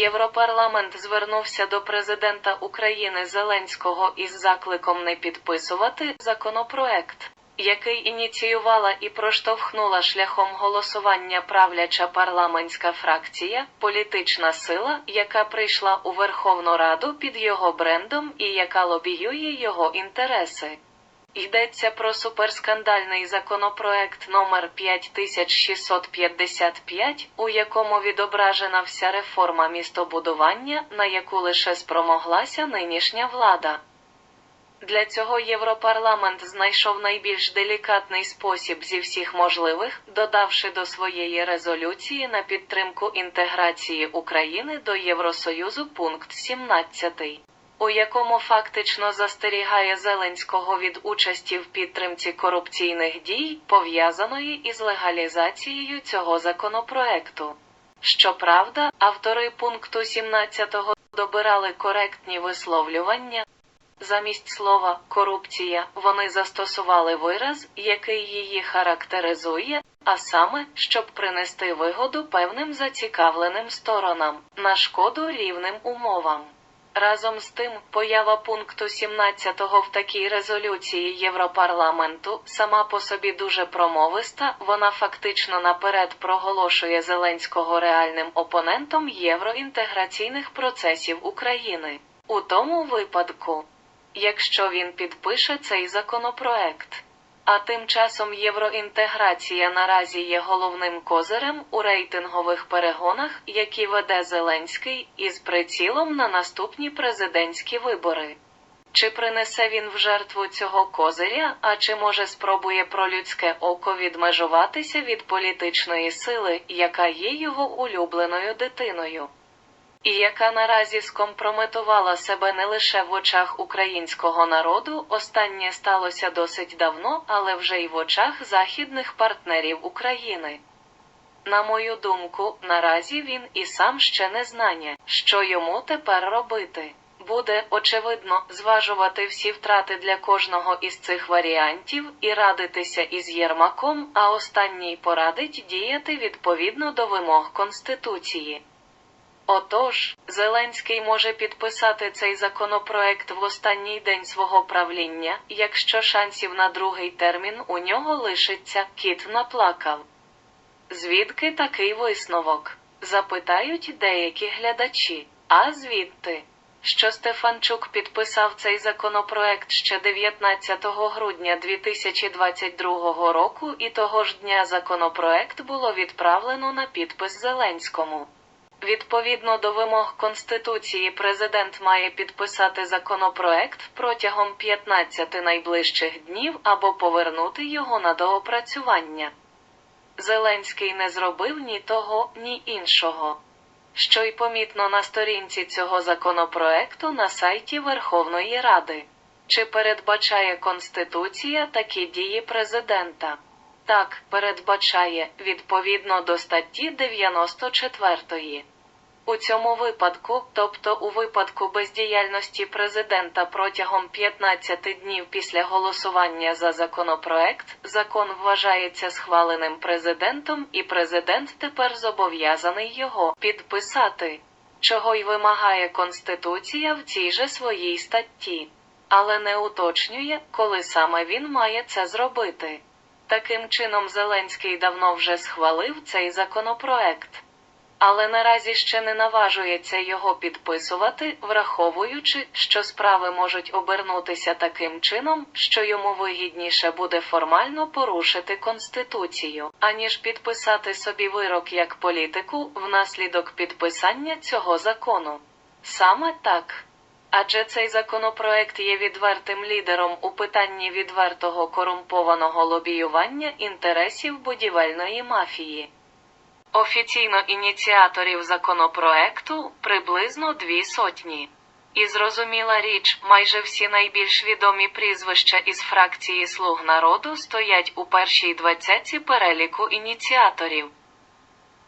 Європарламент звернувся до президента України Зеленського із закликом не підписувати законопроект, який ініціювала і проштовхнула шляхом голосування правляча парламентська фракція, політична сила, яка прийшла у Верховну Раду під його брендом і яка лобіює його інтереси. Йдеться про суперскандальний законопроект номер 5655, у якому відображена вся реформа містобудування, на яку лише спромоглася нинішня влада. Для цього Європарламент знайшов найбільш делікатний спосіб зі всіх можливих, додавши до своєї резолюції на підтримку інтеграції України до Євросоюзу пункт 17 у якому фактично застерігає Зеленського від участі в підтримці корупційних дій, пов'язаної із легалізацією цього законопроекту. Щоправда, автори пункту 17 добирали коректні висловлювання. Замість слова корупція вони застосували вираз, який її характеризує, а саме, щоб принести вигоду певним зацікавленим сторонам на шкоду рівним умовам. Разом з тим, поява пункту 17 в такій резолюції Європарламенту сама по собі дуже промовиста, вона фактично наперед проголошує Зеленського реальним опонентом євроінтеграційних процесів України. У тому випадку, якщо він підпише цей законопроект. А тим часом євроінтеграція наразі є головним козирем у рейтингових перегонах, які веде Зеленський, із прицілом на наступні президентські вибори. Чи принесе він в жертву цього козиря, а чи може спробує про людське око відмежуватися від політичної сили, яка є його улюбленою дитиною? І яка наразі скомпрометувала себе не лише в очах українського народу, останнє сталося досить давно, але вже й в очах західних партнерів України. На мою думку, наразі він і сам ще не знає, що йому тепер робити. Буде, очевидно, зважувати всі втрати для кожного із цих варіантів і радитися із Єрмаком, а останній порадить діяти відповідно до вимог Конституції. Отож, Зеленський може підписати цей законопроект в останній день свого правління, якщо шансів на другий термін у нього лишиться, кіт наплакав. Звідки такий висновок? Запитають деякі глядачі. А звідти? Що Стефанчук підписав цей законопроект ще 19 грудня 2022 року, і того ж дня законопроект було відправлено на підпис Зеленському. Відповідно до вимог Конституції, президент має підписати законопроект протягом 15 найближчих днів або повернути його на доопрацювання. Зеленський не зробив ні того, ні іншого. Що й помітно на сторінці цього законопроекту на сайті Верховної Ради. Чи передбачає Конституція такі дії президента? Так, передбачає відповідно до статті 94. У цьому випадку, тобто у випадку бездіяльності президента протягом 15 днів після голосування за законопроект, закон вважається схваленим президентом, і президент тепер зобов'язаний його підписати, чого й вимагає Конституція в цій же своїй статті, але не уточнює, коли саме він має це зробити. Таким чином, Зеленський давно вже схвалив цей законопроект але наразі ще не наважується його підписувати, враховуючи, що справи можуть обернутися таким чином, що йому вигідніше буде формально порушити конституцію, аніж підписати собі вирок як політику внаслідок підписання цього закону. Саме так. Адже цей законопроект є відвертим лідером у питанні відвертого корумпованого лобіювання інтересів будівельної мафії. Офіційно ініціаторів законопроекту приблизно дві сотні. І зрозуміла річ, майже всі найбільш відомі прізвища із фракції Слуг народу стоять у першій двадцятці переліку ініціаторів.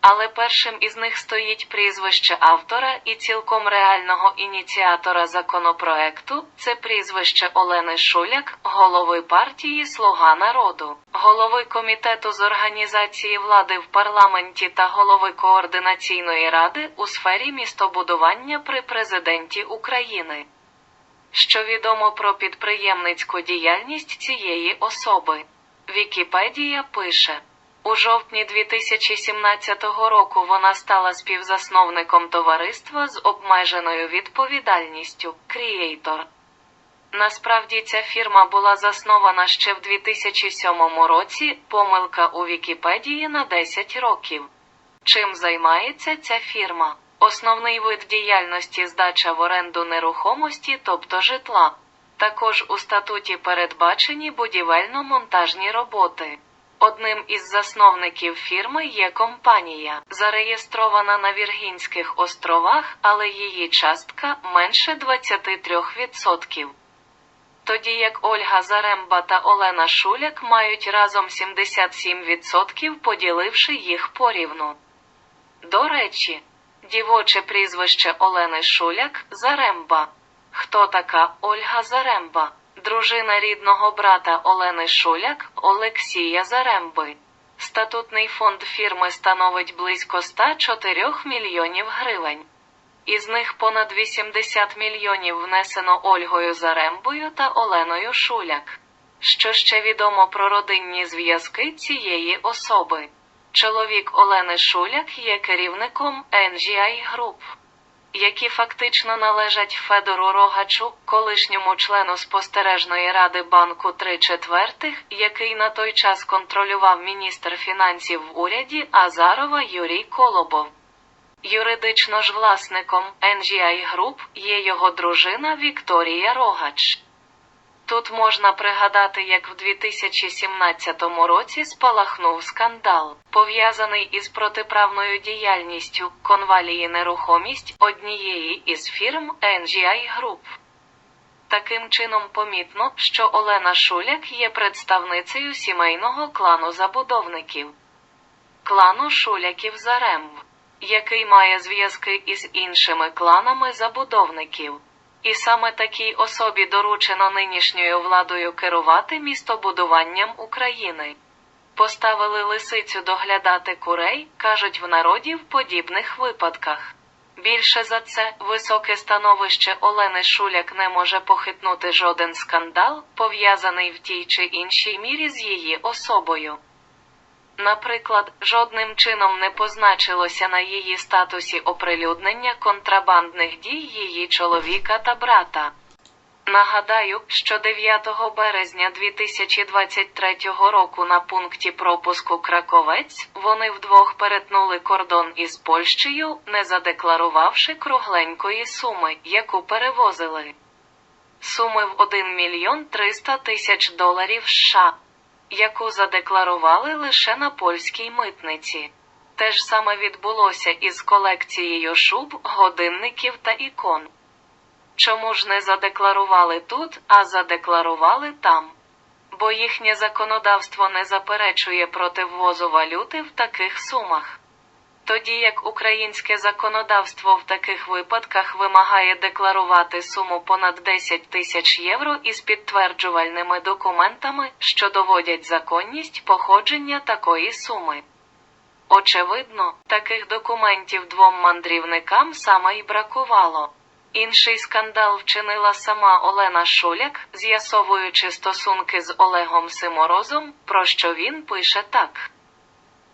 Але першим із них стоїть прізвище автора і цілком реального ініціатора законопроекту це прізвище Олени Шуляк, голови партії Слуга народу, голови комітету з організації влади в парламенті та голови координаційної ради у сфері містобудування при президенті України. Що відомо про підприємницьку діяльність цієї особи? Вікіпедія пише. У жовтні 2017 року вона стала співзасновником товариства з обмеженою відповідальністю Creator. Насправді ця фірма була заснована ще в 2007 році, помилка у Вікіпедії на 10 років. Чим займається ця фірма? Основний вид діяльності здача в оренду нерухомості, тобто житла. Також у статуті передбачені будівельно-монтажні роботи. Одним із засновників фірми є компанія, зареєстрована на Віргінських островах, але її частка менше 23%. Тоді як Ольга Заремба та Олена Шуляк мають разом 77%, поділивши їх порівну. До речі, дівоче прізвище Олени Шуляк Заремба. Хто така Ольга Заремба? Дружина рідного брата Олени Шуляк Олексія Заремби. Статутний фонд фірми становить близько 104 мільйонів гривень. Із них понад 80 мільйонів внесено Ольгою Зарембою та Оленою Шуляк. Що ще відомо про родинні зв'язки цієї особи? Чоловік Олени Шуляк є керівником NGI Group які фактично належать Федору Рогачу, колишньому члену спостережної ради банку три четвертих, який на той час контролював міністр фінансів в уряді Азарова Юрій Колобов. Юридично ж власником NGI Group є його дружина Вікторія Рогач. Тут можна пригадати, як в 2017 році спалахнув скандал, пов'язаний із протиправною діяльністю конвалії нерухомість однієї із фірм NGI Group. Таким чином помітно, що Олена Шуляк є представницею сімейного клану забудовників, клану Шуляків Заремв, який має зв'язки із іншими кланами забудовників. І саме такій особі доручено нинішньою владою керувати містобудуванням України. Поставили лисицю доглядати курей, кажуть в народі в подібних випадках. Більше за це, високе становище Олени Шуляк не може похитнути жоден скандал, пов'язаний в тій чи іншій мірі з її особою. Наприклад, жодним чином не позначилося на її статусі оприлюднення контрабандних дій її чоловіка та брата. Нагадаю, що 9 березня 2023 року на пункті пропуску Краковець вони вдвох перетнули кордон із Польщею, не задекларувавши кругленької суми, яку перевозили. Суми в 1 мільйон 300 тисяч доларів США яку задекларували лише на польській митниці. Те ж саме відбулося із колекцією шуб, годинників та ікон. Чому ж не задекларували тут, а задекларували там? Бо їхнє законодавство не заперечує проти ввозу валюти в таких сумах. Тоді як українське законодавство в таких випадках вимагає декларувати суму понад 10 тисяч євро із підтверджувальними документами, що доводять законність походження такої суми. Очевидно, таких документів двом мандрівникам саме й бракувало. Інший скандал вчинила сама Олена Шуляк, з'ясовуючи стосунки з Олегом Симорозом, про що він пише так: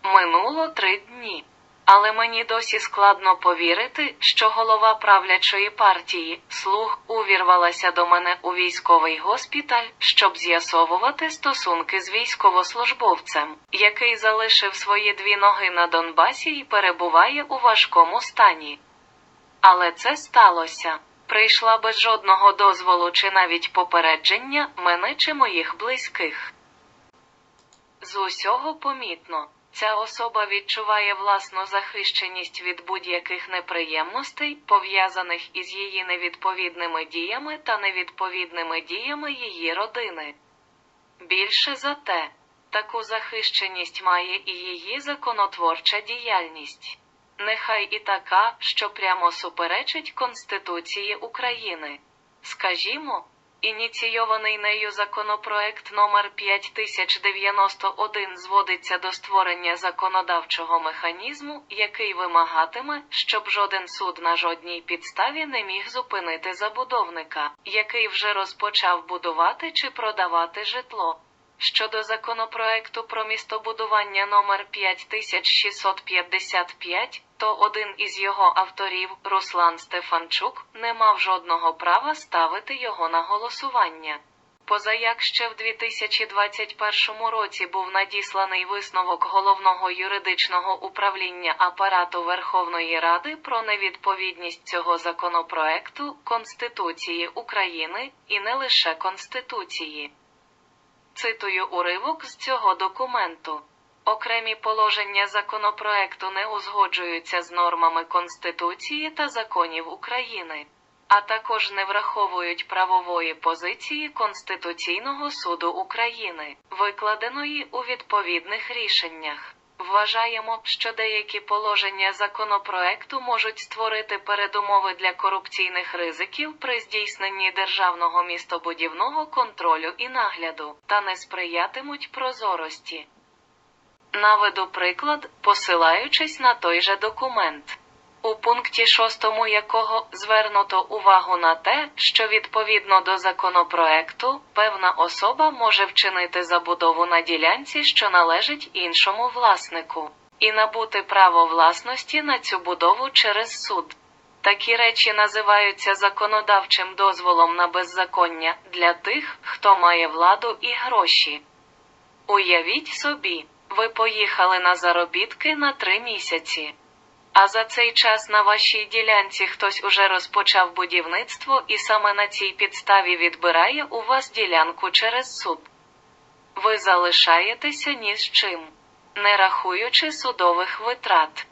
Минуло три дні. Але мені досі складно повірити, що голова правлячої партії слуг увірвалася до мене у військовий госпіталь, щоб з'ясовувати стосунки з військовослужбовцем, який залишив свої дві ноги на Донбасі і перебуває у важкому стані. Але це сталося. Прийшла без жодного дозволу чи навіть попередження мене чи моїх близьких. З усього помітно. Ця особа відчуває власну захищеність від будь-яких неприємностей, пов'язаних із її невідповідними діями та невідповідними діями її родини. Більше за те, Таку захищеність має і її законотворча діяльність. Нехай і така, що прямо суперечить Конституції України. Скажімо, ініційований нею законопроект номер 5091 зводиться до створення законодавчого механізму, який вимагатиме, щоб жоден суд на жодній підставі не міг зупинити забудовника, який вже розпочав будувати чи продавати житло. Щодо законопроекту про містобудування номер 5655, то один із його авторів, Руслан Стефанчук, не мав жодного права ставити його на голосування. Позаяк ще в 2021 році був надісланий висновок головного юридичного управління апарату Верховної Ради про невідповідність цього законопроекту Конституції України і не лише Конституції. Цитую уривок з цього документу. Окремі положення законопроекту не узгоджуються з нормами Конституції та законів України, а також не враховують правової позиції Конституційного суду України, викладеної у відповідних рішеннях. Вважаємо, що деякі положення законопроекту можуть створити передумови для корупційних ризиків при здійсненні державного містобудівного контролю і нагляду, та не сприятимуть прозорості. Наведу приклад, посилаючись на той же документ. У пункті 6 якого звернуто увагу на те, що відповідно до законопроекту певна особа може вчинити забудову на ділянці, що належить іншому власнику, і набути право власності на цю будову через суд. Такі речі називаються законодавчим дозволом на беззаконня для тих, хто має владу і гроші. Уявіть собі, ви поїхали на заробітки на три місяці. А за цей час на вашій ділянці хтось уже розпочав будівництво і саме на цій підставі відбирає у вас ділянку через суд. Ви залишаєтеся ні з чим, не рахуючи судових витрат.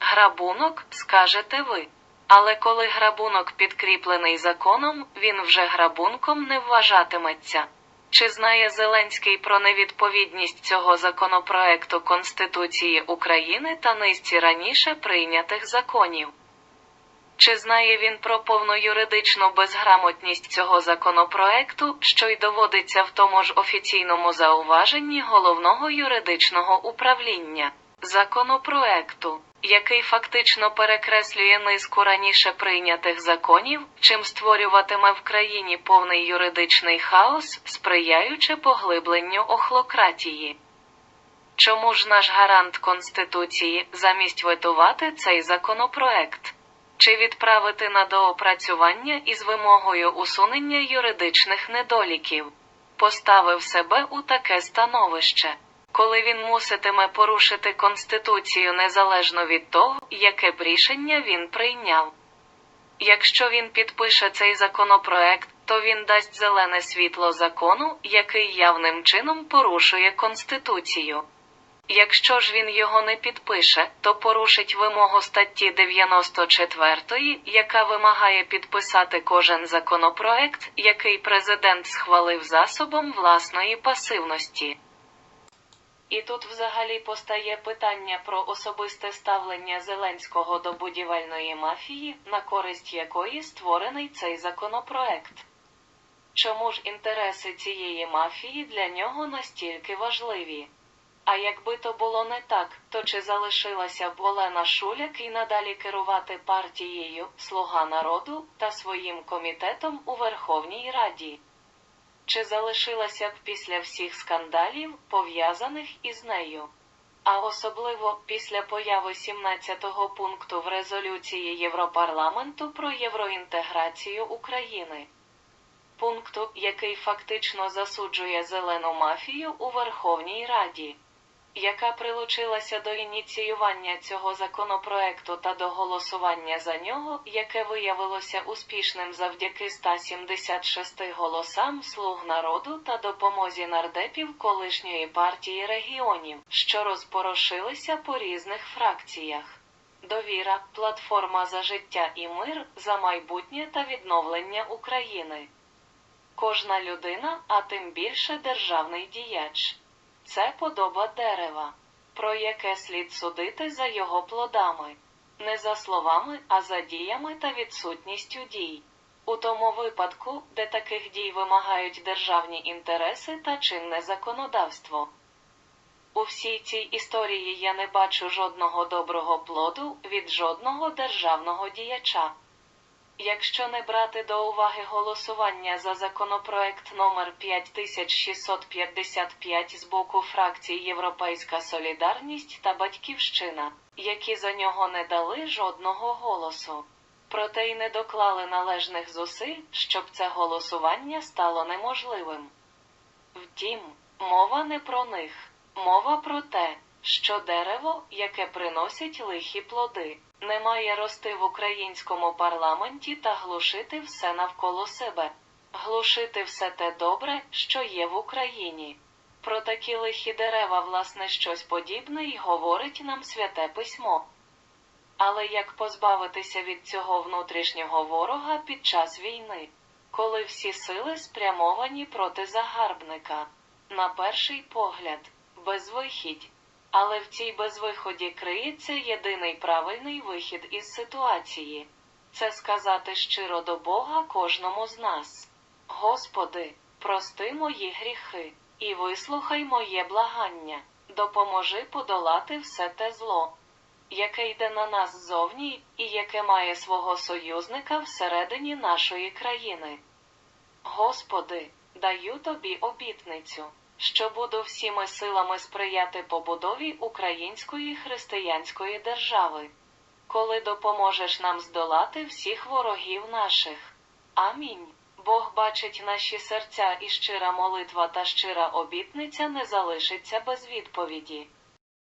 Грабунок, скажете ви. Але коли грабунок підкріплений законом, він вже грабунком не вважатиметься. Чи знає Зеленський про невідповідність цього законопроекту Конституції України та низці раніше прийнятих законів? Чи знає він про повну юридичну безграмотність цього законопроекту, що й доводиться в тому ж офіційному зауваженні головного юридичного управління законопроекту, який фактично перекреслює низку раніше прийнятих законів, чим створюватиме в країні повний юридичний хаос, сприяючи поглибленню охлократії? Чому ж наш гарант Конституції замість ветувати цей законопроект? Чи відправити на доопрацювання із вимогою усунення юридичних недоліків? Поставив себе у таке становище, коли він муситиме порушити Конституцію незалежно від того, яке б рішення він прийняв. Якщо він підпише цей законопроект, то він дасть зелене світло закону, який явним чином порушує Конституцію. Якщо ж він його не підпише, то порушить вимогу статті 94, яка вимагає підписати кожен законопроект, який президент схвалив засобом власної пасивності. І тут взагалі постає питання про особисте ставлення Зеленського до будівельної мафії, на користь якої створений цей законопроект. Чому ж інтереси цієї мафії для нього настільки важливі? А якби то було не так, то чи залишилася б Олена Шуляк і надалі керувати партією Слуга народу та своїм комітетом у Верховній Раді? Чи залишилася б після всіх скандалів, пов'язаних із нею? А особливо після появи 17-го пункту в резолюції Європарламенту про євроінтеграцію України. Пункту, який фактично засуджує зелену мафію у Верховній Раді, яка прилучилася до ініціювання цього законопроекту та до голосування за нього, яке виявилося успішним завдяки 176 голосам слуг народу та допомозі нардепів колишньої партії регіонів, що розпорошилися по різних фракціях. Довіра, платформа за життя і мир, за майбутнє та відновлення України. Кожна людина, а тим більше державний діяч Це подоба дерева, про яке слід судити за його плодами, не за словами, а за діями та відсутністю дій. У тому випадку, де таких дій вимагають державні інтереси та чинне законодавство. У всій цій історії я не бачу жодного доброго плоду від жодного державного діяча. Якщо не брати до уваги голосування за законопроект номер 5655 з боку фракцій Європейська Солідарність та Батьківщина, які за нього не дали жодного голосу. Проте й не доклали належних зусиль, щоб це голосування стало неможливим. Втім, мова не про них, мова про те, що дерево, яке приносить лихі плоди, не має рости в українському парламенті та глушити все навколо себе, глушити все те добре, що є в Україні. Про такі лихі дерева, власне, щось подібне й говорить нам святе письмо. Але як позбавитися від цього внутрішнього ворога під час війни, коли всі сили спрямовані проти загарбника? На перший погляд, безвихідь. Але в цій безвиході криється єдиний правильний вихід із ситуації. Це сказати щиро до Бога кожному з нас: Господи, прости мої гріхи, і вислухай моє благання, допоможи подолати все те зло, яке йде на нас ззовні, і яке має свого союзника всередині нашої країни. Господи, даю тобі обітницю що буду всіми силами сприяти побудові української християнської держави, коли допоможеш нам здолати всіх ворогів наших. Амінь. Бог бачить наші серця і щира молитва та щира обітниця не залишиться без відповіді.